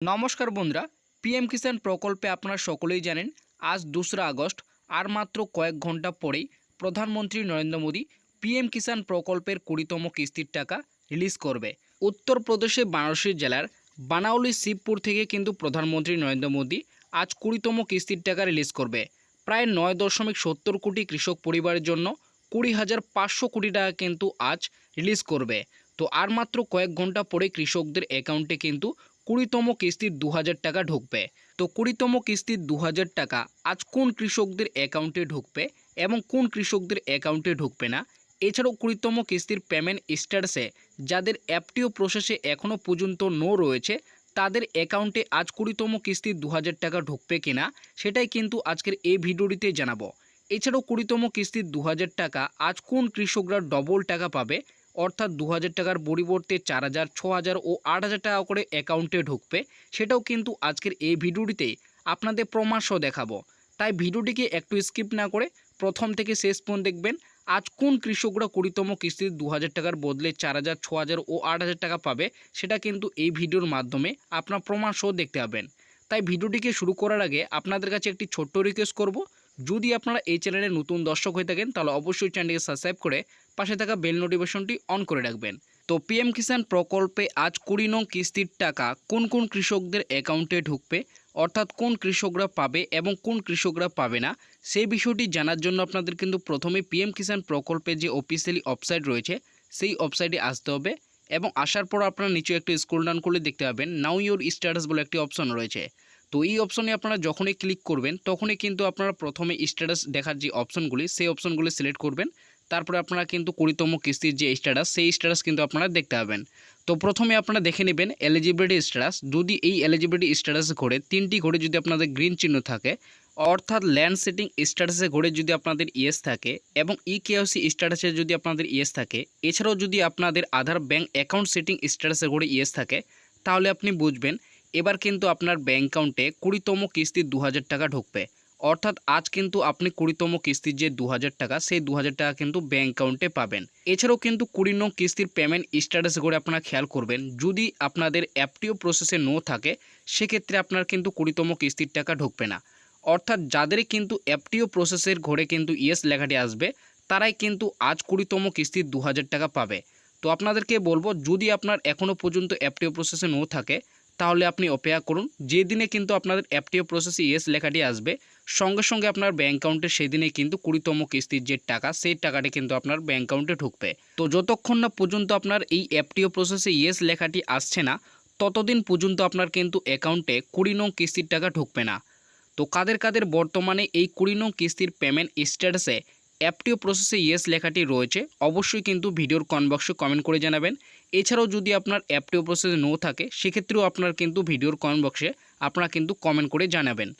নমস্কার বন্ধুরা পিএম কিষাণ প্রকল্পে আপনারা সকলেই জানেন, আজ দোসরা আগস্ট, আর মাত্র কয়েক ঘণ্টা পরেই প্রধানমন্ত্রী নরেন্দ্র মোদী পিএম কিষাণ প্রকল্পের কুড়িতম কিস্তির টাকা রিলিজ করবে। উত্তরপ্রদেশে বারাণসী জেলার বানাউলি শিবপুর থেকে কিন্তু প্রধানমন্ত্রী নরেন্দ্র মোদী আজ কুড়িতম কিস্তির টাকা রিলিজ করবে। প্রায় নয় দশমিক সত্তর কোটি কৃষক পরিবারের জন্য কুড়ি হাজার পাঁচশো কোটি টাকা কিন্তু আজ রিলিজ করবে। তো আর মাত্র কয়েক ঘণ্টা পরে কৃষকদের অ্যাকাউন্টে কিন্তু কুড়িতম কিস্তির দু হাজার টাকা ঢুকবে। তো কুড়িতম কিস্তির দু হাজার টাকা আজ কোন কৃষকদের অ্যাকাউন্টে ঢুকবে এবং কোন কৃষকদের অ্যাকাউন্টে ঢুকবে না? এছাড়াও কুড়িতম কিস্তির পেমেন্ট স্ট্যাটাসে যাদের অ্যাপটিও প্রসেসে এখনও পর্যন্ত নো রয়েছে, তাদের অ্যাকাউন্টে আজ কুড়িতম কিস্তির দু হাজার টাকা ঢুকবে কিনা সেটাই কিন্তু আজকের এই ভিডিওটিতে জানাব। এছাড়াও কুড়িতম কিস্তির দু হাজার টাকা আজ কোন কৃষকরা ডবল টাকা পাবে অর্থাৎ দু হাজার টাকার পরিবর্তে চার হাজার, ছ হাজার ও আট হাজার টাকা করে অ্যাকাউন্টে ঢুকবে। সেটাও কিন্তু আজকের এই ভিডিওটিতেই আপনাদের প্রমাণ সহ দেখাবো। তাই ভিডিওটিকে একটু স্কিপ না করে প্রথম থেকে শেষ পর্যন্ত দেখবেন, আজ কোন কৃষকরা কুড়িতম কিস্তির দু টাকার বদলে চার হাজার, ছ হাজার ও আট হাজার টাকা পাবে, সেটা কিন্তু এই ভিডিওর মাধ্যমে আপনার প্রমাণ সহ দেখতে পাবেন। তাই ভিডিওটিকে শুরু করার আগে আপনাদের কাছে একটি ছোট্ট রিকোয়েস্ট করব যদি আপনারা এই চ্যানেলে নতুন দর্শক হয়ে থাকেন, তাহলে অবশ্যই চ্যানেলটিকে সাবস্ক্রাইব করে পাশে থাকা বেল নোটিফিকেশনটি অন করে রাখবেন। তো পিএম কিষাণ প্রকল্পে আজ কুড়ি নং কিস্তির টাকা কোন কোন কৃষকদের অ্যাকাউন্টে ঢুকবে, অর্থাৎ কোন কৃষকরা পাবে এবং কোন কৃষকরা পাবে না, সেই বিষয়টি জানার জন্য আপনাদের কিন্তু প্রথমে পিএম কিষাণ প্রকল্পে যে অফিসিয়ালি ওয়েবসাইট রয়েছে, সেই ওয়েবসাইটে আসতে হবে এবং আসার পর আপনারা নিচে একটু স্ক্রল ডাউন করলে দেখতে পাবেন নাও ইউর স্ট্যাটাস বলে একটি অপশন রয়েছে। তো এই অপশনে আপনারা যখনই ক্লিক করবেন, তখনই কিন্তু আপনারা প্রথমে স্ট্যাটাস দেখার যে অপশনগুলি সেই অপশনগুলি সিলেক্ট করবেন। তারপরে আপনারা কিন্তু কুড়িতম কিস্তির যে স্ট্যাটাস সেই স্ট্যাটাস কিন্তু আপনারা দেখতে পাবেন। তো প্রথমে আপনারা দেখে নেবেন এলিজিবিলিটি স্ট্যাটাস যদি এই এলিজিবিলিটি স্ট্যাটাসে ঘরে, তিনটি ঘরে যদি আপনাদের গ্রিন চিহ্ন থাকে, অর্থাৎ ল্যান্ড সেটিং স্ট্যাটাসে ঘরে যদি আপনাদের ইয়েস থাকে এবং ই কেওসি স্ট্যাটাসে যদি আপনাদের ইয়েস থাকে, এছাড়াও যদি আপনাদের আধার ব্যাঙ্ক অ্যাকাউন্ট সেটিং স্ট্যাটাসে ঘরে ইয়েস থাকে, তাহলে আপনি বুঝবেন এবার কিন্তু আপনার ব্যাঙ্ক অ্যাকাউন্টে কুড়িতম কিস্তির দু টাকা ঢুকবে। অর্থাৎ আজ কিন্তু আপনি কুড়িতম কিস্তির যে দু হাজার টাকা, সেই দু হাজার টাকা কিন্তু ব্যাঙ্ক অ্যাকাউন্টে পাবেন। এছাড়াও কিন্তু কুড়ি নং কিস্তির পেমেন্ট স্ট্যাটাস করে আপনারা খেয়াল করবেন, যদি আপনাদের অ্যাপটিও প্রসেসে নো থাকে, সেক্ষেত্রে আপনার কিন্তু কুড়িতম কিস্তির টাকা ঢুকবে না। অর্থাৎ যাদের কিন্তু অ্যাপটিও প্রসেসের ঘরে কিন্তু ইয়েস লেখাটি আসবে, তারাই কিন্তু আজ কুড়িতম কিস্তির দু হাজার টাকা পাবে। তো আপনাদেরকে বলব, যদি আপনার এখনও পর্যন্ত অ্যাপটিও প্রসেসে নো থাকে তাহলে আপনি অপেক্ষা করুন। যেদিনে কিন্তু আপনাদের অ্যাপটিও প্রসেসে ইয়েস লেখাটি আসবে, সঙ্গে সঙ্গে আপনার ব্যাঙ্ক অ্যাকাউন্টে সেদিনে কিন্তু কুড়িতম কিস্তির যে টাকা, সেই টাকাটি কিন্তু আপনার ব্যাঙ্ক অ্যাকাউন্টে ঢুকবে। তো যতক্ষণ না পর্যন্ত আপনার এই অ্যাপটিও প্রসেসে ইয়েস লেখাটি আসছে না, ততদিন পর্যন্ত আপনার কিন্তু অ্যাকাউন্টে কুড়ি নং কিস্তির টাকা ঢুকবে না। তো কাদের কাদের বর্তমানে এই কুড়ি নং কিস্তির পেমেন্ট স্ট্যাটাসে অ্যাপটিও প্রসেসে ইয়েস লেখাটি রয়েছে, অবশ্যই কিন্তু ভিডিওর কমেন্ট কমেন্ট করে জানাবেন। এছাড়াও যদি আপনার অ্যাপটিও প্রসেসে নো থাকে, সেক্ষেত্রেও আপনার কিন্তু ভিডিওর কমেন্ট বক্সে আপনারা কিন্তু কমেন্ট করে জানাবেন।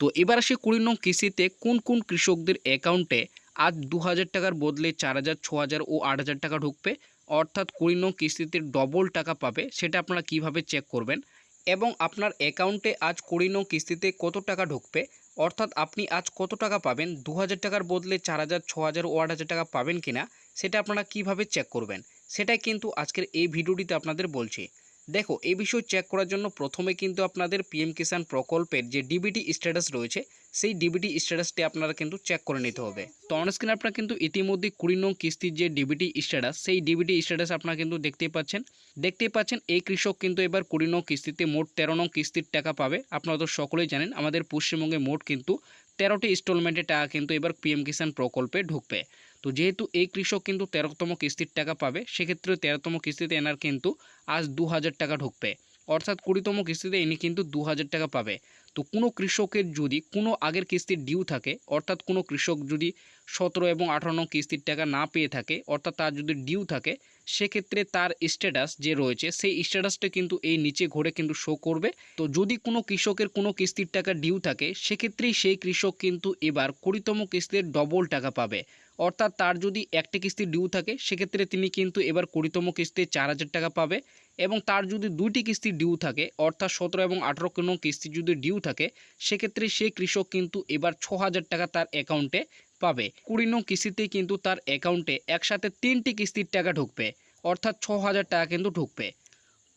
তো এবার আসে কুড়ি নং কিস্তিতে কোন কোন কৃষকদের অ্যাকাউন্টে আজ দু হাজার টাকার বদলে চার হাজার ছ হাজার ও আট হাজার টাকা ঢুকবে? অর্থাৎ কুড়ি নং কিস্তিতে ডবল টাকা পাবে, সেটা আপনারা কীভাবে চেক করবেন? এবং আপনার অ্যাকাউন্টে আজ কুড়ি নং কিস্তিতে কত টাকা ঢুকবে? অর্থাৎ আপনি আজ কত টাকা পাবেন? দু হাজার টাকার বদলে চার হাজার ছ হাজার ও আট হাজার টাকা পাবেন কিনা? সেটা আপনারা কীভাবে চেক করবেন? সেটাই কিন্তু আজকের এই ভিডিওটিতে আপনাদের বলছি। দেখো, এই বিষয় চেক করার জন্য প্রথমে কিন্তু আপনাদের পিএম কিষাণ প্রকল্পের যে ডিবিটি স্ট্যাটাস রয়েছে, সেই ডিবিটি স্ট্যাটাসটি আপনারা কিন্তু চেক করে নিতে হবে। তো অনস্ক্রিনে আপনারা কিন্তু ইতিমধ্যে কুড়ি নং কিস্তির যে ডিবিটি স্ট্যাটাস সেই ডিবিটি স্ট্যাটাস আপনারা কিন্তু দেখতেই পাচ্ছেন। দেখতেই পাচ্ছেন এই কৃষক কিন্তু এবার কুড়ি নং কিস্তিতে মোট তেরো নং কিস্তির টাকা পাবে। আপনারা তো সকলেই জানেন, আমাদের পশ্চিমবঙ্গে মোট কিন্তু তেরোটি ইনস্টলমেন্টের টাকা কিন্তু এবার পিএম কিষাণ প্রকল্পে ঢুকবে। তো যেহেতু এই কৃষক কিন্তু তেরোতম কিস্তির টাকা পাবে, সেক্ষেত্রে তেরোতম কিস্তিতে এনার কিন্তু আজ দু হাজার টাকা ঢুকবে। অর্থাৎ কুড়িতম কিস্তিতে ইনি কিন্তু দু হাজার টাকা পাবে। তো কোনো কৃষকের যদি কোনো আগের কিস্তির ডিউ থাকে, অর্থাৎ কোনো কৃষক যদি সতেরো এবং আঠারো কিস্তির টাকা না পেয়ে থাকে, অর্থাৎ তার যদি ডিউ থাকে, সেক্ষেত্রে তার স্ট্যাটাস যে রয়েছে, সেই স্ট্যাটাসটা কিন্তু এই নিচে ঘরে কিন্তু শো করবে। তো যদি কোনো কৃষকের কোনো কিস্তির টাকা ডিউ থাকে, সেক্ষেত্রেই সেই কৃষক কিন্তু এবার কুড়িতম কিস্তির ডবল টাকা পাবে। অর্থাৎ তার যদি একটা কিস্তি ডিউ থাকে, সেক্ষেত্রে তিনি কিন্তু এবার কুড়িতম কিস্তি চার হাজার টাকা পাবে এবং তার যদি দুইটি কিস্তি ডিউ থাকে, অর্থাৎ সতেরো এবং আঠেরো কোনো কিস্তি যদি ডিউ থাকে, সেক্ষেত্রে সেই কৃষক কিন্তু এবার ছ হাজার টাকা তার অ্যাকাউন্টে পাবে। কুড়ি নং কিস্তিতেই কিন্তু তার অ্যাকাউন্টে একসাথে তিনটি কিস্তির টাকা ঢুকবে, অর্থাৎ ছ হাজার টাকা কিন্তু ঢুকবে।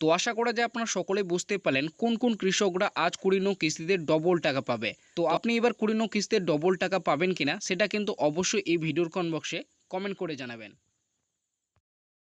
তো আশা করা যায় আপনারা সকলে বুঝতে পারলেন কোন কোন কৃষকরা আজ কুড়ি নং কিস্তিতে ডবল টাকা পাবে। তো আপনি এবার কুড়ি নং কিস্তিতে ডবল টাকা পাবেন কিনা সেটা কিন্তু অবশ্যই এই ভিডিওর কমেন্ট বক্সে কমেন্ট করে জানাবেন।